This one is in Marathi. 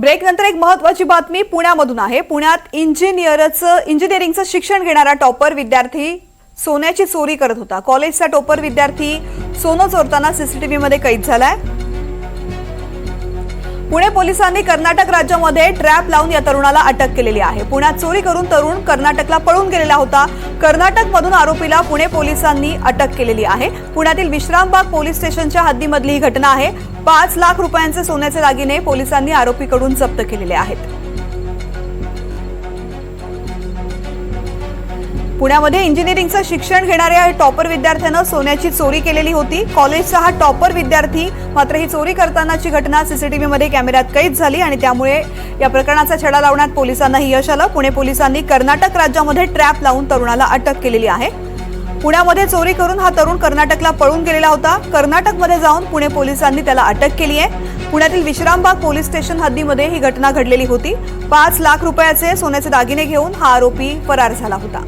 ब्रेक नंतर एक महत्वाची बातमी पुण्यामधून आहे. पुण्यात इंजिनियरचं इंजिनिअरिंगचं शिक्षण घेणारा टॉपर विद्यार्थी सोन्याची चोरी करत होता. कॉलेजचा टॉपर विद्यार्थी सोनं चोरताना सीसीटीव्हीमध्ये कैद झालाय. पुणे पोलिसांनी कर्नाटक राज्यामध्ये ट्रॅप लावून या तरुणाला अटक केलेली आहे. पुण्यात चोरी करून तरुण कर्नाटकला पळून गेलेला होता. कर्नाटकमधून आरोपीला पुणे पोलिसांनी अटक केलेली आहे. पुण्यातील विश्रामबाग पोलीस स्टेशनच्या हद्दीमधली ही घटना आहे. पाच लाख रुपयांचे सोन्याचे दागिने पोलिसांनी आरोपीकडून जप्त केलेले आहेत. पुण्यामध्ये इंजिनिअरिंगचं शिक्षण घेणाऱ्या या टॉपर विद्यार्थ्यानं सोन्याची चोरी केलेली होती. कॉलेजचा हा टॉपर विद्यार्थी मात्र ही चोरी करतानाची घटना सीसीटीव्हीमध्ये कॅमेऱ्यात कैद झाली आणि त्यामुळे या प्रकरणाचा छडा लावण्यात पोलिसांनाही यश आलं. पुणे पोलिसांनी कर्नाटक राज्यामध्ये ट्रॅप लावून तरुणाला अटक केलेली आहे. पुण्यामध्ये चोरी करून हा तरुण कर्नाटकला पळून गेलेला होता. कर्नाटकमध्ये जाऊन पुणे पोलिसांनी त्याला अटक केली आहे. पुण्यातील विश्रामबाग पोलीस स्टेशन हद्दीमध्ये ही घटना घडलेली होती. पाच लाख रुपयाचे सोन्याचे दागिने घेऊन हा आरोपी फरार झाला होता.